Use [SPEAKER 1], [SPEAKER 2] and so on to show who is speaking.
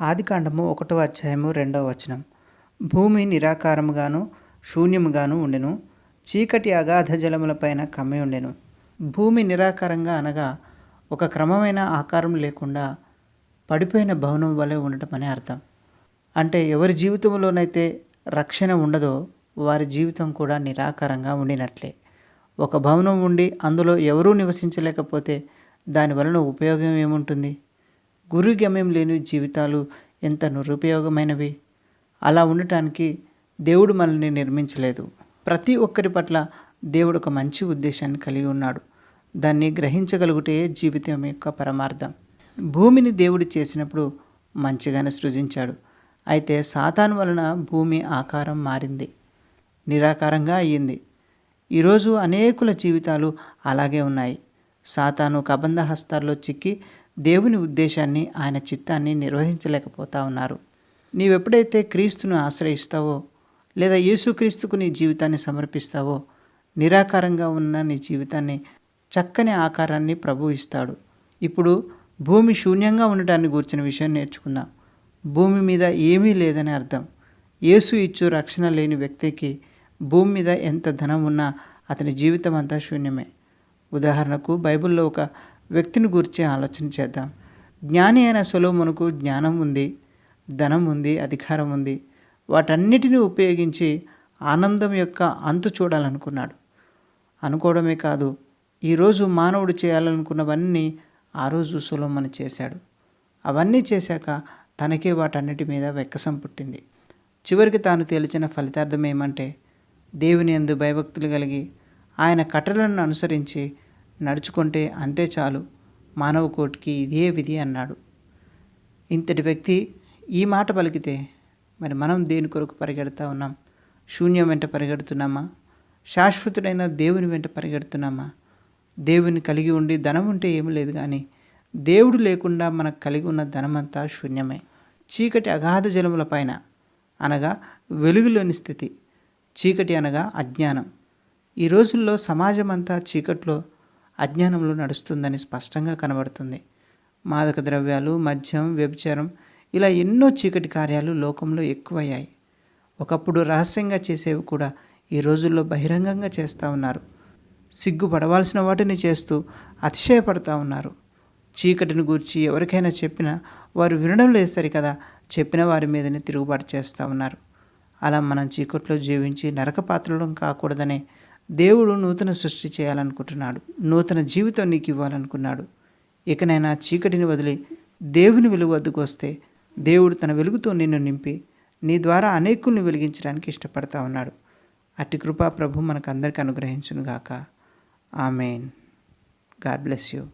[SPEAKER 1] ఆదికాండము ఒకటో అధ్యాయము రెండవ వచనం. భూమి నిరాకారముగాను శూన్యముగాను ఉండెను. చీకటి అగాధ జలములపైన కమ్మి ఉండెను. భూమి నిరాకారంగా అనగా ఒక క్రమమైన ఆకారం లేకుండా పడిపోయిన భవనం వలె ఉండటం అని అర్థం. అంటే ఎవరి జీవితంలోనైతే రక్షణ ఉండదో వారి జీవితం కూడా నిరాకారంగా ఉండినట్లే. ఒక భవనం ఉండి అందులో ఎవరూ నివసించలేకపోతే దాని వలన ఉపయోగం ఏముంటుంది? గురు గమ్యం లేని జీవితాలు ఎంత నిరుపయోగమైనవి? అలా ఉండటానికి దేవుడు మనల్ని నిర్మించలేదు. ప్రతి ఒక్కరి పట్ల దేవుడు ఒక మంచి ఉద్దేశాన్ని కలిగి ఉన్నాడు. దాన్ని గ్రహించగలుగుటే జీవితం యొక్క పరమార్థం. భూమిని దేవుడు చేసినప్పుడు మంచిగానే సృజించాడు. అయితే సాతాను వలన భూమి ఆకారం మారింది. నిరాకారంగా అయ్యింది. ఈరోజు అనేకుల జీవితాలు అలాగే ఉన్నాయి. సాతాను కబంధ హస్తాల్లో చిక్కి దేవుని ఉద్దేశాన్ని ఆయన చిత్తాన్ని నిర్వహించలేకపోతా ఉన్నారు. నీవెప్పుడైతే క్రీస్తును ఆశ్రయిస్తావో లేదా యేసుక్రీస్తుకు నీ జీవితాన్ని సమర్పిస్తావో నిరాకారంగా ఉన్న నీ జీవితాన్ని చక్కని ఆకారాన్ని ప్రభు ఇస్తాడు. ఇప్పుడు భూమి శూన్యంగా ఉండటాన్ని గూర్చిన విషయం నేర్చుకుందాం. భూమి మీద ఏమీ లేదని అర్థం. యేసు ఇచ్చు రక్షణ లేని వ్యక్తికి భూమి మీద ఎంత ధనం ఉన్నా అతని జీవితం అంతా శూన్యమే. ఉదాహరణకు బైబిల్లో ఒక వ్యక్తిని గురించి ఆలోచన చేద్దాం. జ్ఞాని అయిన సొలోమునకు జ్ఞానం ఉంది ధనం ఉంది అధికారం ఉంది. వాటన్నిటిని ఉపయోగించి ఆనందం యొక్క అంతు చూడాలనుకున్నాడు. అనుకోవడమే కాదు ఈరోజు మానవుడు చేయాలనుకున్నవన్నీ ఆ రోజు సొలోమను చేశాడు. అవన్నీ చేశాక తనకే వాటన్నిటి మీద వెక్కసం పుట్టింది. చివరికి తాను తేల్చిన ఫలితార్థం ఏమంటే దేవుని ఎందు భయభక్తులు కలిగి ఆయన కట్టలను అనుసరించి నడుచుకుంటే అంతే చాలు. మానవ కోటికి ఇదే విధి అన్నాడు. ఇంతటి వ్యక్తి ఈ మాట పలికితే మరి మనం దేని కొరకు పరిగెడతా ఉన్నాం? శూన్యం వెంట పరిగెడుతున్నామా? శాశ్వతుడైన దేవుని వెంట పరిగెడుతున్నామా? దేవుని కలిగి ఉండి ధనం ఉంటే ఏమీ లేదు కానీ దేవుడు లేకుండా మనకు కలిగి ఉన్న ధనమంతా శూన్యమే. చీకటి అగాధ జలముల పైన అనగా వెలుగులోని స్థితి. చీకటి అనగా అజ్ఞానం. ఈ రోజుల్లో సమాజం అంతా చీకట్లో అజ్ఞానంలో నడుస్తుందని స్పష్టంగా కనబడుతుంది. మాదక ద్రవ్యాలు మద్యం వ్యభిచారం ఇలా ఎన్నో చీకటి కార్యాలు లోకంలో ఎక్కువయ్యాయి. ఒకప్పుడు రహస్యంగా చేసేవి కూడా ఈ రోజుల్లో బహిరంగంగా చేస్తూ ఉన్నారు. సిగ్గుపడవలసిన వాటిని చేస్తూ అతిశయపడతా ఉన్నారు. చీకటిని గూర్చి ఎవరికైనా చెప్పినా వారు వినడం లేదు సరికదా చెప్పిన వారి మీదనే తిరుగుబాటు చేస్తూ ఉన్నారు. అలా మనం చీకట్లో జీవించి నరక పాత్రలం కాకూడదనే దేవుడు నూతన సృష్టి చేయాలనుకుంటున్నాడు. నూతన జీవితం నీకు ఇవ్వాలనుకున్నాడు. ఇకనైనా చీకటిని వదిలి దేవుని వెలుగు వద్దకు వస్తే దేవుడు తన వెలుగుతో నిన్ను నింపి నీ ద్వారా అనేకుల్ని వెలిగించడానికి ఇష్టపడతా ఉన్నాడు. అట్టి కృపా ప్రభు మనకు అందరికీ అనుగ్రహించునుగాక. ఆమెన్. God bless you.